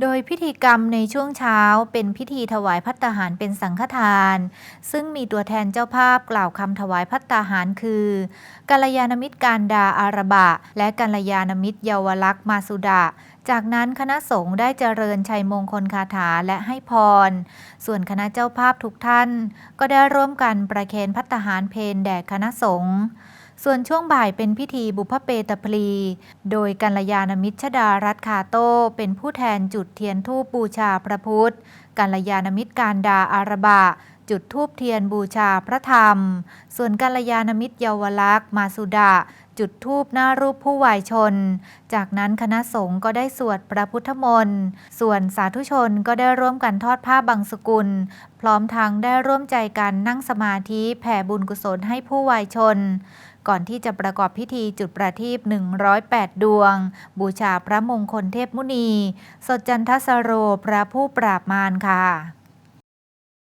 โดยพิธีกรรมในช่วงเช้าเป็นพิธีถวายพัตตาหารเป็นสังฆทาน ซึ่งมีตัวแทนเจ้าภาพกล่าวคำถวายพัตตาหารคือกัลยาณมิตรการดาอาระบะ และกัลยาณมิตรเยาวลักษ์มาสุดะจากนั้นคณะสงฆ์ได้เจริญชัยมงคลคาถาและให้พร ส่วนคณะเจ้าภาพทุกท่าน ก็ได้ร่วมกันประเคนพัตตาหารเพนแด่คณะสงฆ์ ส่วนช่วงบ่ายเป็นพิธีบุพเพตพลี โดยกัลยาณมิตรชดารัตคาโตเป็นผู้แทนจุดเทียนทูปบูชาพระพุทธ กัลยาณมิตรการดาอาระบะ จุดทูปเทียนบูชาพระธรรม ส่วนกัลยาณมิตรเยาวลักษ์มาสุดา จุดทูปหน้ารูปผู้วายชน จากนั้นคณะสงฆ์ก็ได้สวดพระพุทธมนต์ ส่วนสาธุชนก็ได้ร่วมกันทอดผ้าบางสกุล พร้อมทั้งได้ร่วมใจกันนั่งสมาธิแผ่บุญกุศลให้ผู้วายชน ก่อนที่จะประกอบพิธีจุดประทีป108 ดวง บูชาพระมงคลเทพมุนี สดจันทสโรพระผู้ปราบมารค่ะ